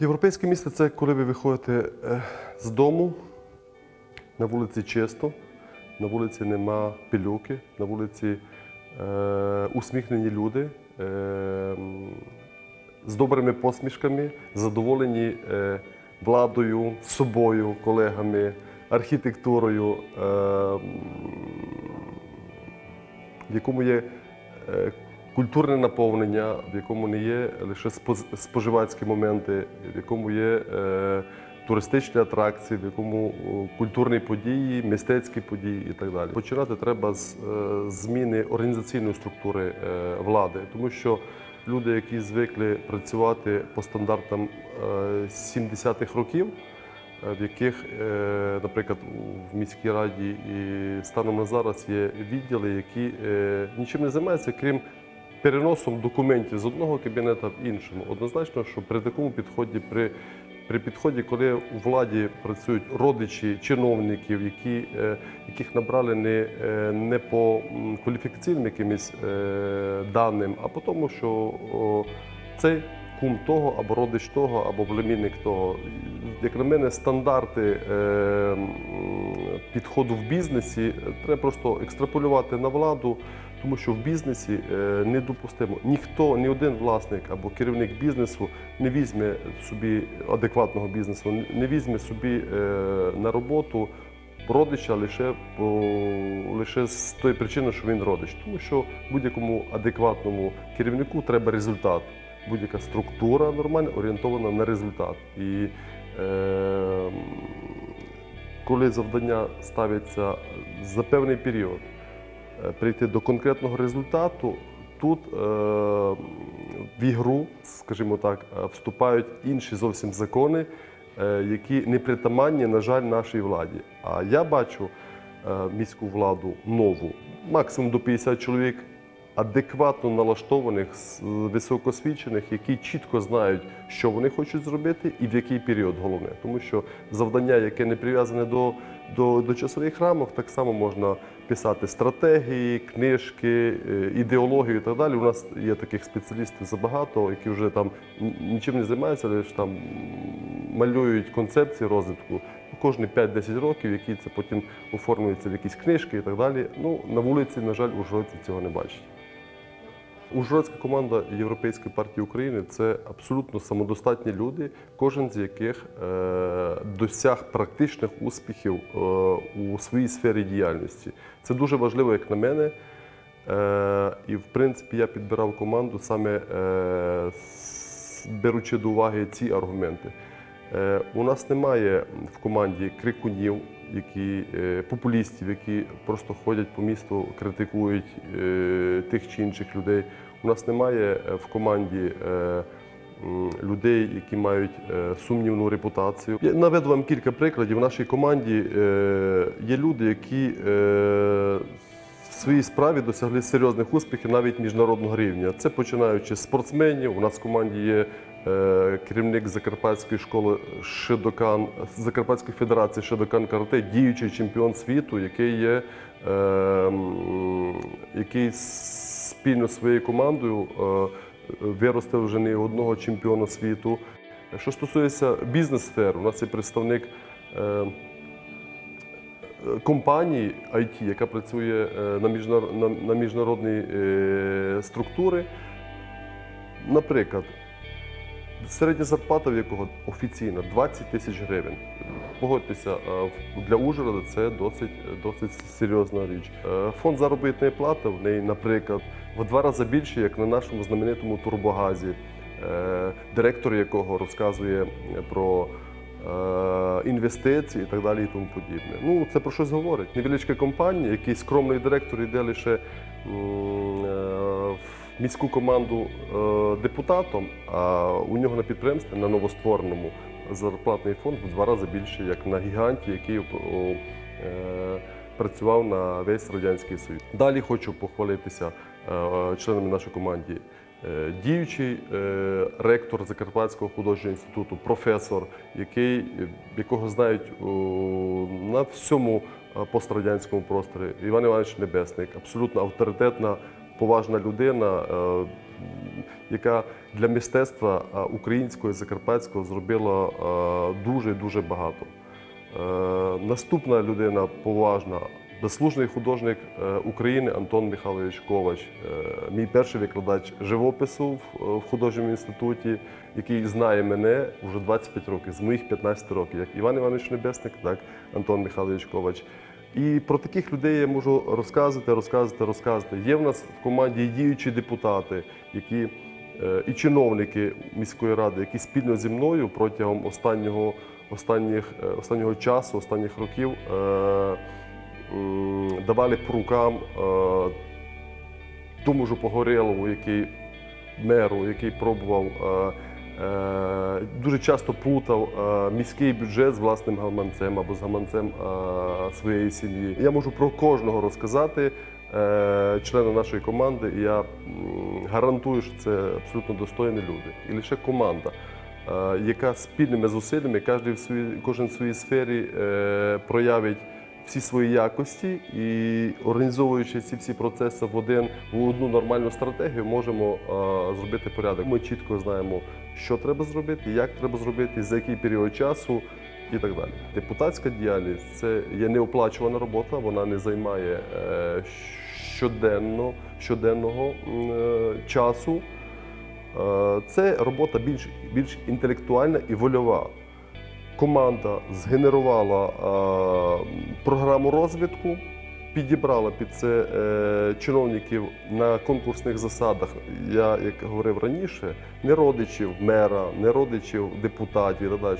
Європейське місто це коли ви виходите е, з дому, на вулиці чисто, на вулиці нема пилюки, на вулиці е, усміхнені люди е, з добрими посмішками, задоволені е, владою, собою, колегами, архітектурою, е, в якому є е, культурне наповнення, в якому не є лише споживацькі моменти, в якому є е, туристичні атракції, в якому культурні події, мистецькі події і так далі. Починати треба з е, зміни організаційної структури е, влади, тому що люди, які звикли працювати по стандартам е, 70-х років, в яких, наприклад, в міській раді і станом на зараз є відділи, які нічим не займаються, крім переносом документів з одного кабінету в іншому. Однозначно, що при такому підході, при, при підході, коли у владі працюють родичі чиновників, які, е, яких набрали не, е, не по кваліфікаційним якимось е, даним, а по тому, що цей кум того, або родич того, або племінник того. Як на мене, стандарти підходу в бізнесі треба просто екстраполювати на владу, тому що в бізнесі е, недопустимо. Ніхто, ні один власник або керівник бізнесу не візьме собі адекватного бізнесу, не візьме собі е, на роботу родича лише, по, лише з тої причини, що він родич. Тому що будь-якому адекватному керівнику треба результат. Будь-яка структура нормальна орієнтована на результат. І е, коли завдання ставиться за певний період прийти до конкретного результату, тут е, в ігру, скажімо так, е, вступають інші зовсім закони, е, які не притаманні, на жаль, нашій владі. А я бачу міську владу нову, максимум до 50 чоловік, адекватно налаштованих, високосвічених, які чітко знають, що вони хочуть зробити і в який період головне. Тому що завдання, яке не прив'язане до, до, до часових рамок, так само можна писати стратегії, книжки, е, ідеологію і так далі. У нас є таких спеціалістів забагато, які вже там нічим не займаються, лише там малюють концепції розвитку. Кожні 5-10 років, які це потім оформлюються в якісь книжки і так далі. Ну, на вулиці, на жаль, ужгородці цього не бачать. Ужгородська команда Європейської партії України це абсолютно самодостатні люди, кожен з яких е, досяг практичних успіхів е, у своїй сфері діяльності. Це дуже важливо, як на мене. Е, і, в принципі, я підбирав команду саме беручи до уваги ці аргументи. У нас немає в команді крикунів, які, е, популістів, які просто ходять по місту, критикують е, тих чи інших людей. У нас немає е, в команді людей, які мають сумнівну репутацію. Я наведу вам кілька прикладів. В нашій команді є люди, які в своїй справі досягли серйозних успіхів навіть міжнародного рівня. Це починаючи з спортсменів. У нас в команді є керівник Закарпатської школи Шидокан, Закарпатської федерації Шидокан Карате, діючий чемпіон світу, який є е, який спільно зі своєю командою е, виростив вже не одного чемпіона світу. Що стосується бізнес-сфер, у нас є представник. е, компанії IT, яка працює е, на, міжнар... на, на міжнародні е, структури. Наприклад, середня зарплата в якого офіційна 20 тисяч гривень. Погодьтеся, е, для Ужгорода це досить, досить серйозна річ. Е, Фонд заробітної плати в неї, наприклад, в два рази більше, як на нашому знаменитому турбогазі, е, директор якого розказує про інвестиції і так далі і тому подібне. Ну, це про щось говорить. Невеличка компанія, який скромний директор йде лише міську команду е, депутатом, а у нього на підприємстві на новоствореному зарплатний фонд в два рази більше, як на гіганті, який е, працював на весь Радянський Союз. Далі хочу похвалитися е, членами нашої команди. Діючий ректор Закарпатського художнього інституту, професор, який, якого знають на всьому пострадянському просторі, Іван Іванович Небесник, абсолютно авторитетна, поважна людина, е, яка для мистецтва е, українського і закарпатського зробила е, дуже дуже багато. Наступна людина поважна, заслужений художник України Антон Михайлович Ковач, мій перший викладач живопису в художньому інституті, який знає мене вже 25 років, з моїх 15 років, як Іван Іванович Небесник, так Антон Михайлович Ковач. І про таких людей я можу розказувати, розказувати, розказувати. Є в нас в команді діючі депутати, які е, і чиновники міської ради, які спільно зі мною протягом останнього, останніх, е, останнього часу, останніх років е, м, давали по рукам е, тому ж Погорелову, який меру, який пробував. е, е, Дуже часто плутав е, міський бюджет з власним гаманцем або з гаманцем е, своєї сім'ї. Я можу про кожного розказати е, члена нашої команди, і я гарантую, що це абсолютно достойні люди. І лише команда, е, яка спільними зусиллями, кожен в своїй, кожен своїй сфері е, проявить всі свої якості і організовуючи ці всі процеси в один в одну нормальну стратегію, можемо е, зробити порядок. Ми чітко знаємо, що треба зробити, як треба зробити, за який період часу. І так далі. Депутатська діяльність це є неоплачувана робота, вона не займає е, щоденно, щоденного е, часу. Е, Це робота більш, більш інтелектуальна і вольова. Команда згенерувала програму розвитку, підібрала під це е, чиновників на конкурсних засадах. Я, як говорив раніше, не родичів мера, не родичів депутатів і так далі.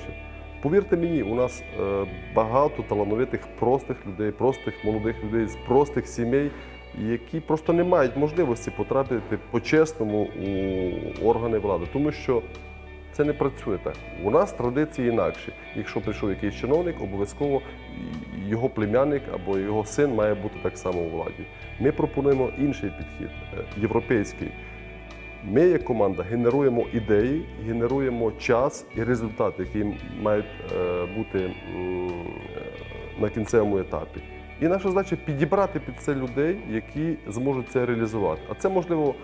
Повірте мені, у нас е, багато талановитих простих людей, простих молодих людей з простих сімей, які просто не мають можливості потрапити по-чесному у органи влади, тому що це не працює так. У нас традиції інакші. Якщо прийшов якийсь чиновник, обов'язково його племянник або його син має бути так само у владі. Ми пропонуємо інший підхід, е, європейський. Ми, як команда, генеруємо ідеї, генеруємо час і результати, які мають е, бути е, на кінцевому етапі. І наша задача підібрати під це людей, які зможуть це реалізувати. А це можливо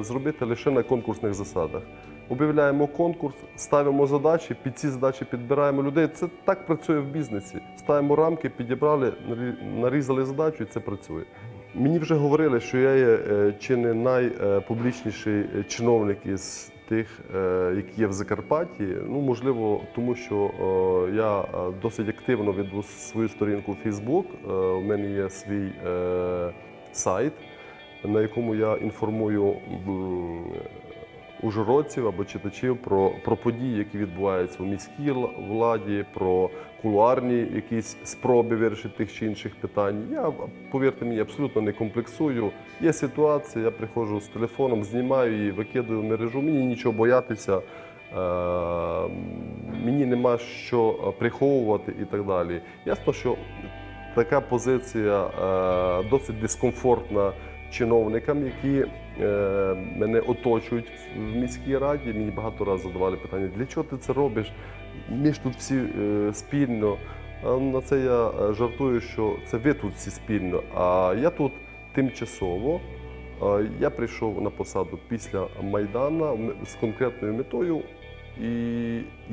зробити лише на конкурсних засадах. Об'являємо конкурс, ставимо задачі, під ці задачі підбираємо людей. Це так працює в бізнесі. Ставимо рамки, підібрали, нарізали задачу, і це працює. Мені вже говорили, що я є е, чи не найпублічніший е, чиновник із тих, е, які є в Закарпатті. Ну, можливо, тому що я досить активно веду свою сторінку в. Е, У мене є свій сайт, на якому я інформую ужгородців або читачів про, про події, які відбуваються у міській владі, про кулуарні якісь спроби вирішити тих чи інших питань. Я, повірте мені, абсолютно не комплексую. Є ситуація, я приходжу з телефоном, знімаю її, викидаю в мережу. Мені нічого боятися. е, Мені нема що приховувати і так далі. Ясно, що така позиція е, досить дискомфортна чиновникам, які е, мене оточують в міській раді. Мені багато разів задавали питання, для чого ти це робиш? Ми ж тут всі е, спільно. На це я е, жартую, що це ви тут всі спільно, а я тут тимчасово. Я прийшов на посаду після Майдана з конкретною метою, і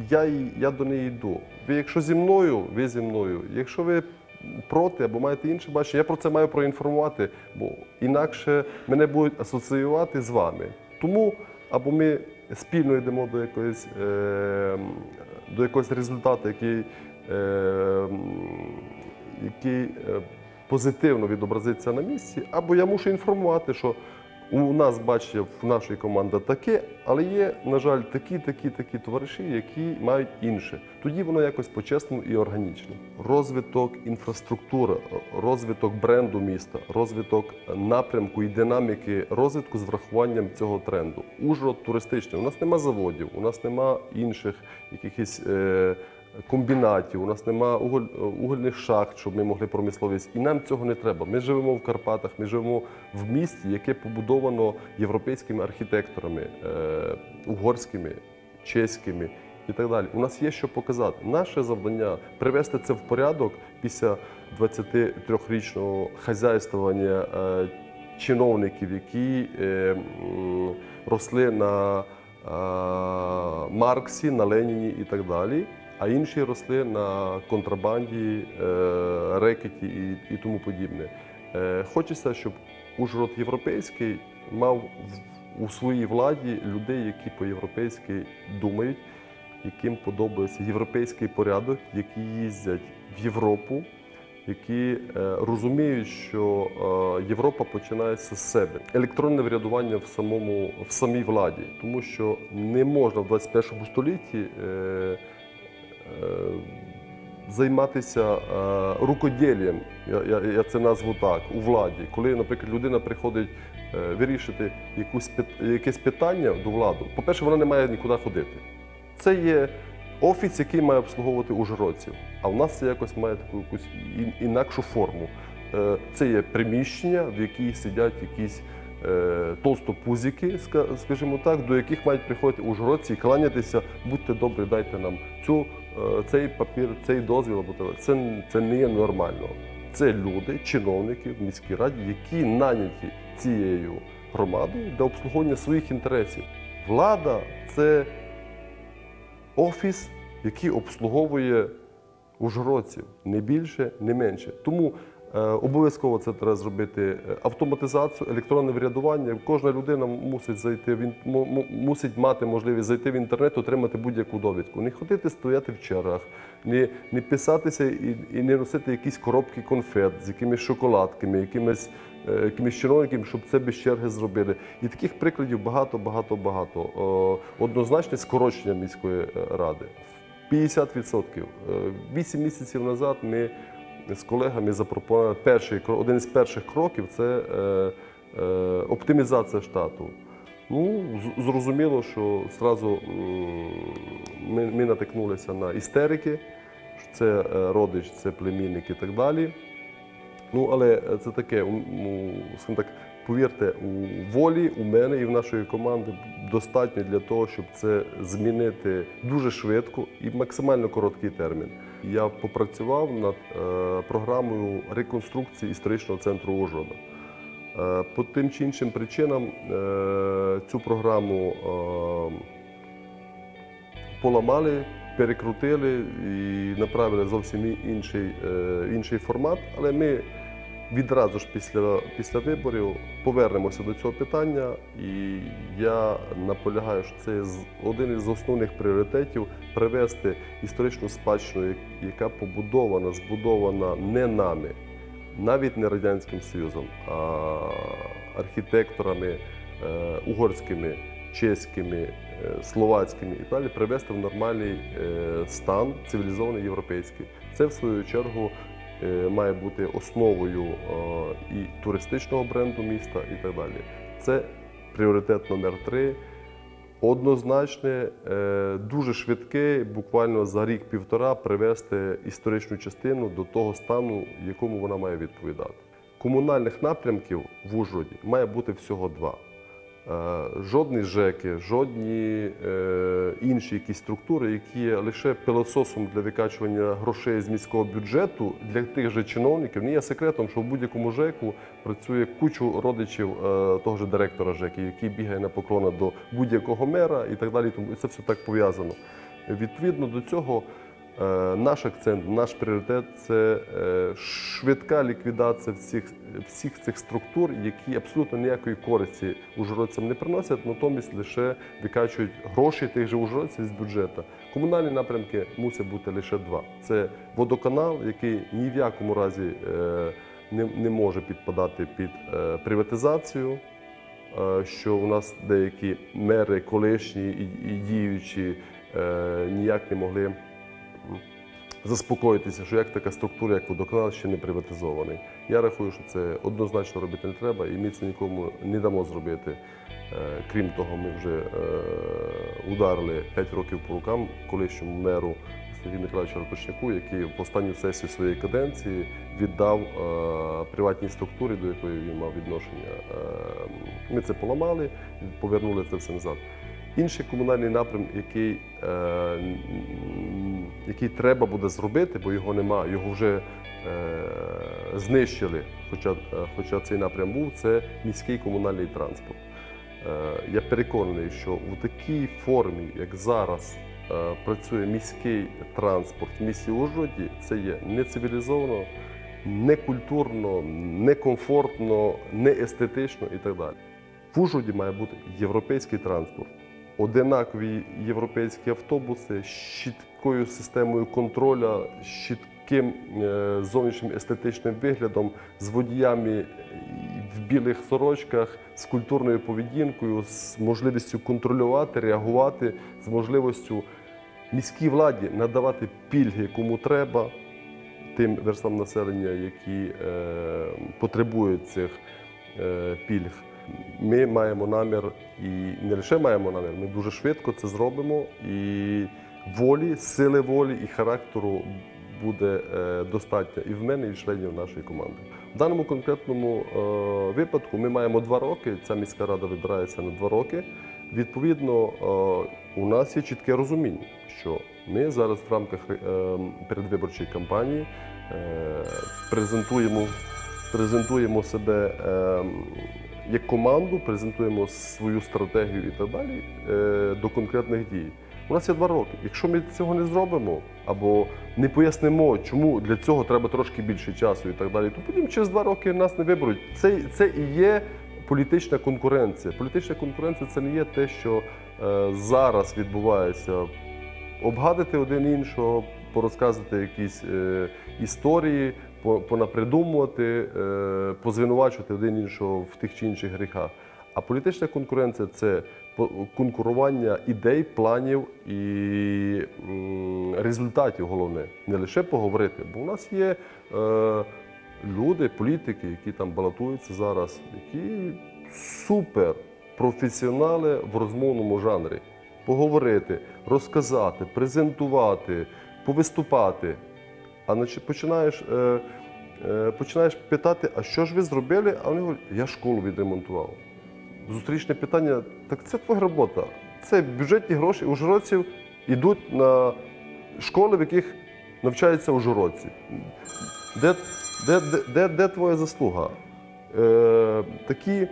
я, я до неї йду. Ви, якщо зі мною, ви зі мною. Якщо ви проти або маєте інше бачення, я про це маю проінформувати, бо інакше мене будуть асоціювати з вами. Тому або ми спільно йдемо до якоїсь, е, до якогось результату, який, е, який е, позитивно відобразиться на місці, або я мушу інформувати, що у нас бачення в нашій команді таке, але є, на жаль, такі, такі, такі товариші, які мають інше. Тоді воно якось по-чесному і органічно. Розвиток інфраструктури, розвиток бренду міста, розвиток напрямку і динаміки розвитку з врахуванням цього тренду. Ужгород туристичний. У нас нема заводів, у нас нема інших якихось. Е- комбінатів, у нас нема уголь, угольних шахт, щоб ми могли промисловість. І нам цього не треба. Ми живемо в Карпатах, ми живемо в місті, яке побудовано європейськими архітекторами, е, угорськими, чеськими і так далі. У нас є що показати. Наше завдання привести це в порядок після 23-річного хазяйствування. е, чиновників, які е, росли на Марксі, на Леніні і так далі, а інші росли на контрабанді, е, рекеті і, тому подібне. Е, Хочеться, щоб Ужгород європейський мав у своїй владі людей, які по-європейськи думають, яким подобається європейський порядок, які їздять в Європу, які е, розуміють, що Європа починається з себе. Електронне врядування в самому в самій владі, тому що не можна в 21 столітті. Е, Займатися е, рукоділлям, я, це назву так, у владі. Коли, наприклад, людина приходить е, вирішити якесь питання до влади, по-перше, вона не має нікуди ходити. Це є офіс, який має обслуговувати ужгородців. А в нас це якось має таку якусь інакшу форму. Це є приміщення, в якій сидять якісь толстопузики, скажімо так, до яких мають приходити ужгородці і кланятися, будьте добрі, дайте нам цю, цей папір, цей дозвіл. або. Це, це не є нормально. Це люди, чиновники в міській раді, які наняті цією громадою для обслуговування своїх інтересів. Влада це офіс, який обслуговує ужгородців, не більше, не менше. Тому е, обов'язково це треба зробити е, автоматизацію, електронне врядування. Кожна людина мусить зайти в ін- му- му- мусить мати можливість зайти в інтернет, отримати будь-яку довідку. Не ходити стояти в чергах, не, не писатися і, і не носити якісь коробки конфет з якимись шоколадками, якимись. е, Якимись чиновниками, щоб це без черги зробили. І таких прикладів багато, багато, багато. Однозначне скорочення міської е, ради. 50%. Е, Вісім місяців назад ми з колегами запропонували перший кро- один із перших кроків це е, е, оптимізація штату. Ну, зрозуміло, що зразу ми, ми натикнулися на істерики, що це е, родич, це племінник і так далі. Ну, але це таке, ну, скажімо так, повірте, у волі у мене і в нашої команди достатньо для того, щоб це змінити дуже швидко і максимально короткий термін. Я попрацював над е, програмою реконструкції історичного центру Ужгорода. Е, по тим чи іншим причинам е, цю програму поламали, перекрутили і направили зовсім інший, інший формат. Але ми відразу ж після, після виборів повернемося до цього питання, і я наполягаю, що це один із основних пріоритетів привести історичну спадщину, яка побудована, збудована не нами, навіть не Радянським Союзом, а архітекторами е, угорськими, чеськими, е, словацькими і далі привести в нормальний е, стан, цивілізований європейський. Це, в свою чергу, має бути основою е, і туристичного бренду міста, і так далі. Це пріоритет номер три. Однозначне, е, дуже швидке, буквально за рік-півтора привести історичну частину до того стану, якому вона має відповідати. Комунальних напрямків в Ужгороді має бути всього два. Е, Жодні ЖЕКи, жодні е, інші якісь структури, які є лише пилососом для викачування грошей з міського бюджету для тих же чиновників. Не є секретом, що в будь-якому ЖЕКу працює кучу родичів е, того ж директора ЖЕКи, який бігає на поклона до будь-якого мера і так далі. Тому це все так пов'язано. Відповідно до цього, наш акцент, наш пріоритет це е, швидка ліквідація всіх, всіх цих структур, які абсолютно ніякої користі ужгородцям не приносять, натомість лише викачують гроші тих же ужгородців з бюджету. Комунальні напрямки мусять бути лише два: це водоканал, який ні в якому разі е, не, не може підпадати під е, приватизацію. е, Що у нас деякі мери колишні і, діючі е, ніяк не могли заспокоїтися, що як така структура, як водоканал, ще не приватизований. Я рахую, що це однозначно робити не треба, і ми це нікому не дамо зробити. Е, Крім того, ми вже е, ударили 5 років по рукам колишньому меру Сергію Миколаївичу Ракошняку, який в останню сесію своєї каденції віддав е, приватній структурі, до якої він мав відношення. Ми це поламали, повернули це все назад. Інший комунальний напрям, який е, який треба буде зробити, бо його нема, його вже е, знищили, хоча, е, хоча цей напрям був, це міський комунальний транспорт. Е, я переконаний, що у такій формі, як зараз е, працює міський транспорт в місті Ужгороді, це є не цивілізовано, не культурно, не не естетично і так далі. В Ужгороді має бути європейський транспорт, одинакові європейські автобуси з чіткою системою контроля, з чітким е, зовнішнім естетичним виглядом, з водіями в білих сорочках, з культурною поведінкою, з можливістю контролювати, реагувати, з можливістю міській владі надавати пільги кому треба тим верстам населення, які е, потребують цих е, пільг. Ми маємо намір і не лише маємо намір, ми дуже швидко це зробимо. І волі, сили волі і характеру буде е, достатньо і в мене, і в членів нашої команди. В даному конкретному е, випадку ми маємо два роки. Ця міська рада вибирається на два роки. Відповідно, е, у нас є чітке розуміння, що ми зараз в рамках передвиборчої кампанії презентуємо, презентуємо себе е, як команду, презентуємо свою стратегію і так далі е, до конкретних дій. У нас є два роки. Якщо ми цього не зробимо або не пояснимо, чому для цього треба трошки більше часу і так далі, то потім через два роки нас не виберуть. Це, це і є політична конкуренція. Політична конкуренція це не є те, що е, зараз відбувається. Обгадити один іншого, порозказувати якісь е, історії, понапридумувати, е, позвинувачувати один іншого в тих чи інших гріхах. А політична конкуренція це конкурування ідей, планів і результатів головне. Не лише поговорити, бо у нас є е, люди, політики, які там балотуються зараз, які супер професіонали в розмовному жанрі. Поговорити, розказати, презентувати, повиступати. А починаєш, е, е, починаєш питати, а що ж ви зробили? А вони говорять, я школу відремонтував. Зустрічне питання, так це твоя робота. Це бюджетні гроші ужгородців йдуть на школи, в яких навчаються ужгородці. Де, де, де, де, де твоя заслуга? Е, такі,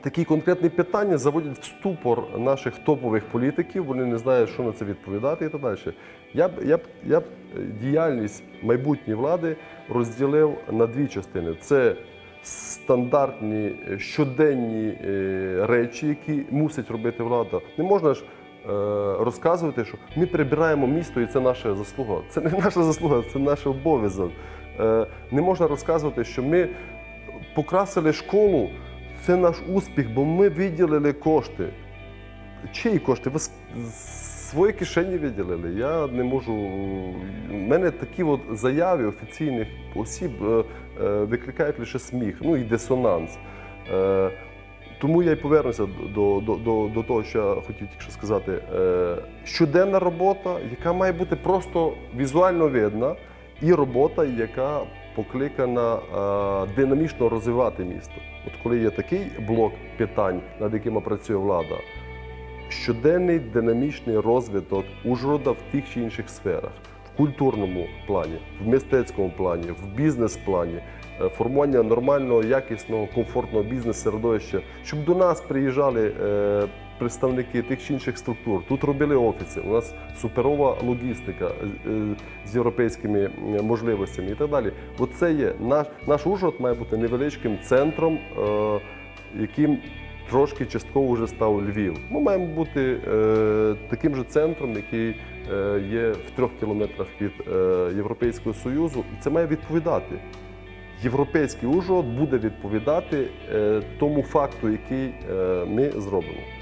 такі конкретні питання заводять в ступор наших топових політиків, вони не знають, що на це відповідати і так далі. Я б, я б, я б е, діяльність майбутньої влади розділив на дві частини. Це стандартні е, щоденні е, речі, які мусить робити влада. Не можна ж розказувати, що ми прибираємо місто і це наша заслуга. Це не наша заслуга, це наш обов'язок. Не можна розказувати, що ми покрасили школу, це наш успіх, бо ми виділили кошти. Чиї кошти? Ви свої кишені виділили. Я не можу. У мене такі от заяви офіційних осіб е, е, викликають лише сміх, ну і дисонанс. Е, Тому я й повернуся до, до, до, до того, що я хотів тільки сказати. Щоденна робота, яка має бути просто візуально видна, і робота, яка покликана динамічно розвивати місто. От коли є такий блок питань, над якими працює влада, щоденний динамічний розвиток Ужгорода в тих чи інших сферах, в культурному плані, в мистецькому плані, в бізнес-плані, е, формування нормального, якісного, комфортного бізнес-середовища, щоб до нас приїжджали е, представники тих чи інших структур. Тут робили офіси. У нас суперова логістика е, е, з європейськими е, можливостями і так далі. Оце є наш наш Ужгород має бути невеличким центром, яким трошки частково вже став Львів. Ми маємо бути таким же центром, який є в трьох кілометрах від Європейського Союзу, і це має відповідати. Європейський Ужгород буде відповідати тому факту, який ми зробимо.